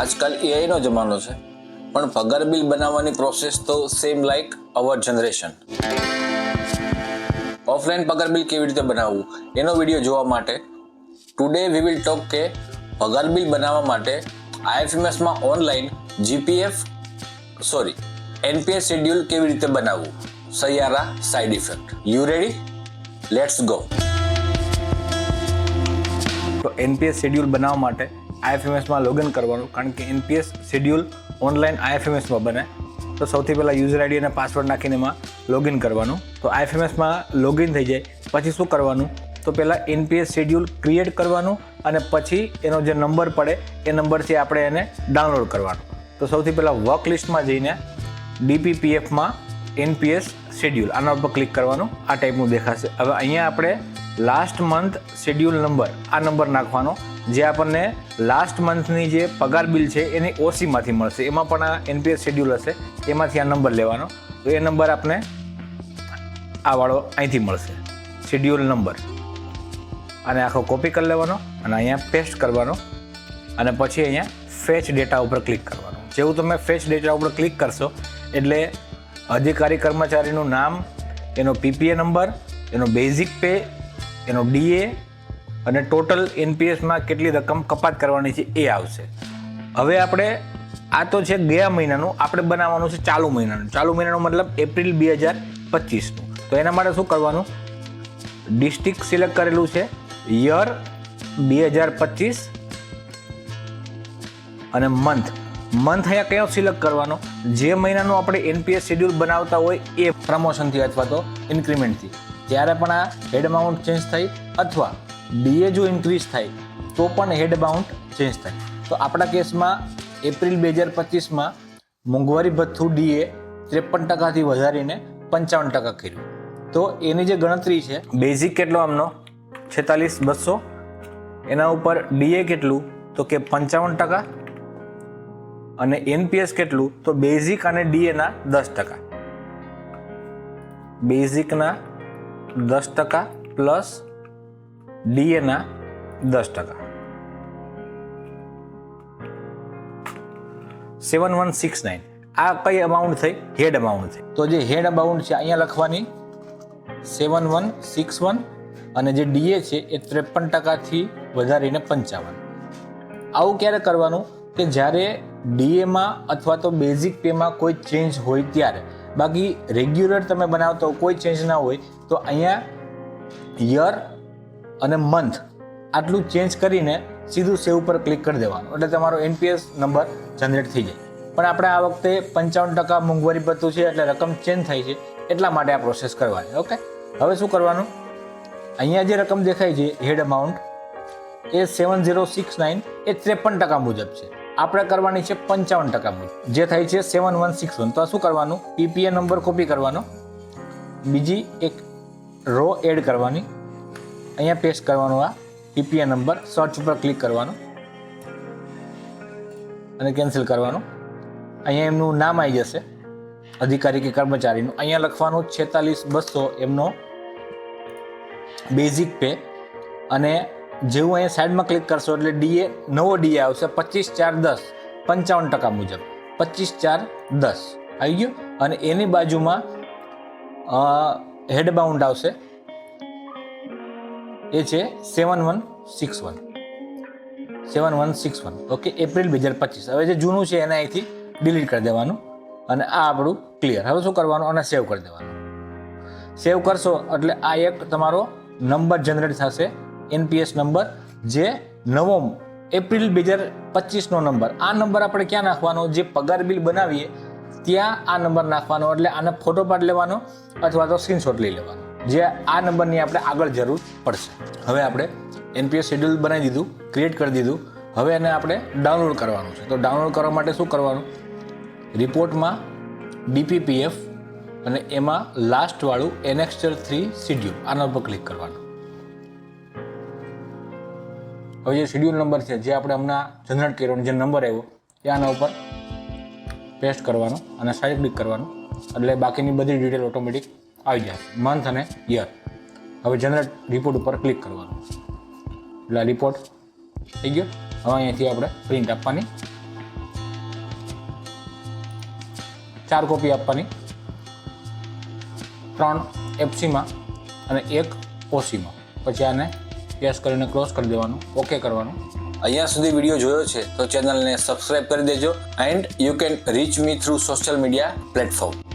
આજકાલ એઆઈનો જમાનો છે. પણ પગાર બિલ બનાવવાની પ્રોસેસ તો same like our generation offline પગાર બિલ કેવી રીતે બનાવવું? એનો વીડિયો જોવા માટે ટુડે વી વિલ ટોક કે પગાર બિલ બનાવવા માટે આઈએફએમએસમાં online GPF sorry NPS schedule કેવી રીતે બનાવવું? Saiyaara side effect you ready let's go તો એનપીએસ શેડ્યુલ બનાવવા માટે આઈએફએમએસમાં લોગિન કરવાનું, કારણ કે એનપીએસ શેડ્યુલ ઓનલાઈન આઈએફએમએસમાં બને. તો સૌથી પહેલાં યુઝર આઈડી અને પાસવર્ડ નાખીને એમાં લોગિન કરવાનું. તો આઈએફએમએસમાં લોગિન થઈ જાય. પછી શું કરવાનું? તો પહેલાં એનપીએસ શેડ્યુલ ક્રિએટ કરવાનું અને પછી એનો જે નંબર પડે, એ નંબરથી આપણે એને ડાઉનલોડ કરવાનો. તો સૌથી પહેલાં વર્ક લિસ્ટમાં જઈને ડીપીપીએફમાં એનપીએસ શેડ્યુલ આના ઉપર ક્લિક કરવાનું. આ ટાઈપનું દેખાશે. હવે અહીંયા આપણે લાસ્ટ મંથ શેડ્યુલ નંબર આ નંબર નાખવાનો. જે આપણને લાસ્ટ મંથની જે પગાર બિલ છે એની ઓસીમાંથી મળશે. એમાં પણ આ એનપીએસ શેડ્યુલ હશે. એમાંથી આ નંબર લેવાનો. તો એ નંબર આપને આ વાળો અહીંથી મળશે. શેડ્યુલ નંબર અને આખો કોપી કરી લેવાનો અને અહીંયા પેસ્ટ કરવાનો. અને પછી અહીંયા ફેચ ડેટા ઉપર ક્લિક કરવાનો. જેવું તમે ફેચ ડેટા ઉપર ક્લિક કરશો, એટલે અધિકારી કર્મચારીનું નામ, એનો પીપીએ નંબર એનો બેઝિક પે એનો ડીએ અને ટોટલ એનપીએસમાં કેટલી રકમ કપાત કરવાની છે એ આવશે. હવે આપણે, આ તો છે ગયા મહિનાનું, આપણે બનાવવાનું છે ચાલુ મહિનાનું. ચાલુ મહિનાનો મતલબ એપ્રિલ બે હજાર પચીસનું. તો એના માટે શું કરવાનું? ડિસ્ટ્રિક્ટ સિલેક્ટ કરેલું છે યર બે હજાર પચીસ અને મંથ. મંથ અહીંયા કયો સિલેક્ટ કરવાનો? જે મહિનાનું આપણે એનપીએસ શેડ્યુલ બનાવતા હોય એ પ્રમોશનથી અથવા તો ઇન્ક્રીમેન્ટથી. જ્યારે પણ આ હેડ અમાઉન્ટ ચેન્જ થઈ અથવા ડીએ જો ઇન્ક્રીઝ થાય, તો પણ હેડ અમાઉન્ટ ચેન્જ થાય. તો આપણા કેસમાં એપ્રિલ બે હજાર પચીસમાં મોંઘવારી ભથ્થું ડીએ ત્રેપન ટકાથી વધારીને પંચાવન ટકા કર્યું. તો એની જે ગણતરી છે બેઝિક કેટલો આમનો? છેતાલીસ, બસો. એના ઉપર ડીએ કેટલું? તો કે પંચાવન ટકા. અને એનપીએસ કેટલું? તો બેઝિક અને ડીએના દસ ટકા. બેઝિકના દસ ટકા પ્લસ ડીએના દસ ટકા. Seven one six nine. આ કઈ અમાઉન્ટ થઈ? હેડ અમાઉન્ટ થઈ. તો જે હેડ અમાઉન્ટ છે અહીંયા લખવાની સેવન વન સિક્સ વન અને જે ડીએ છે એ ત્રેપન ટકાથી વધારીને પંચાવન. આવું ક્યારે કરવાનું? કે જ્યારે ડીએમાં અથવા તો બેઝિક પેમાં કોઈ ચેન્જ હોય ત્યારે. બાકી રેગ્યુલર તમે બનાવતો કોઈ ચેન્જ ના હોય, તો અહીંયા યર અને મંથ આટલું ચેન્જ કરીને સીધું સેવ ઉપર ક્લિક કરી દેવાનું. એટલે તમારો એનપીએસ નંબર જનરેટ થઈ જાય. પણ આપણે આ વખતે પંચાવન ટકા મોંઘવારી ભથ્થું છે એટલે રકમ ચેન્જ થાય છે. એટલા માટે આ પ્રોસેસ કરવાની ઓકે હવે શું કરવાનું? અહીંયા જે રકમ દેખાય છે હેડ અમાઉન્ટ એ સેવન ઝીરો સિક્સ નાઇન એ ત્રેપન ટકા મુજબ છે. આપણે કરવાની છે પંચાવન ટકા મુજબ. જે થાય છે સેવન વન સિક્સ વન તો શું કરવાનું? પીપીએ નંબર કોપી કરવાનો. બીજી એક રો એડ કરવાની. અહીંયા પેસ્ટ કરવાનું આ પીપીએ નંબર સર્ચ ઉપર ક્લિક કરવાનું. અને કેન્સલ કરવાનું. અહીંયા એમનું નામ આવી જશે, અધિકારી કે કર્મચારીનું. અહીંયા લખવાનું છેતાલીસ બસો એમનો બેઝિક પે અને જેવું અહીંયા સાઈડમાં ક્લિક કરશો એટલે ડીએ નવો ડીએ આવશે, પચીસ ચાર દસ, પંચાવન ટકા મુજબ. પચીસ ચાર દસ. આવી ગયું? અને એની બાજુમાં હેડ બાઉન્ડ આવશે. એ છે seven one six one. Seven one six one. Okay April બે હજાર પચીસ. હવે જે જૂનું છે એને અહીંથી ડિલીટ કરી દેવાનું અને આ આપણું ક્લિયર. હવે શું કરવાનું? અને સેવ કરી દેવાનું. સેવ કરશો એટલે આ એક તમારો નંબર જનરેટ થશે. એનપીએસ નંબર જે નવો એપ્રિલ બે હજાર પચીસનો નંબર. આ નંબર આપણે ક્યાં નાખવાનો? જે પગાર બિલ બનાવીએ, ત્યાં આ નંબર નાખવાનો. એટલે આને ફોટો પાડ લેવાનો અથવા તો સ્ક્રીનશોટ લઈ લેવાનો. જે આ નંબરની આપણે આગળ જરૂર પડશે. હવે આપણે એનપીએસ શેડ્યુલ બનાવી દીધું ક્રિએટ કરી દીધું. હવે એને આપણે ડાઉનલોડ કરવાનું છે. તો ડાઉનલોડ કરવા માટે શું કરવાનું? રિપોર્ટમાં ડીપીપીએફ અને એમાં લાસ્ટવાળું એનેક્સ્ટર થ્રી શિડ્યુલ આના ઉપર ક્લિક કરવાનું. હવે જે શિડ્યુલ નંબર છે, જે આપણે હમણાં જનરેટ કર્યો જે નંબર આવ્યો, એ આના ઉપર પેસ્ટ કરવાનો અને સાઈડ ક્લિક કરવાનું. એટલે બાકીની બધી ડિટેલ ઓટોમેટિક આવી જશે મંથ અને યર હવે જનરેટ રિપોર્ટ ઉપર ક્લિક કરવાનું. એટલે રિપોર્ટ થઈ ગયો. હવે અહીંયાથી આપણે પ્રિન્ટ આપવાની. ચાર કોપી આપવાની. ત્રણ એફસીમાં અને એક ઓસીમાં પછી આને યસ કરીને ક્લોઝ કરી દેવાનું. ઓકે કરવાનું. અહીંયા સુધી વીડિયો જોયો છે તો ચેનલને સબસ્ક્રાઇબ કરી દેજો. And you can reach me through social media platform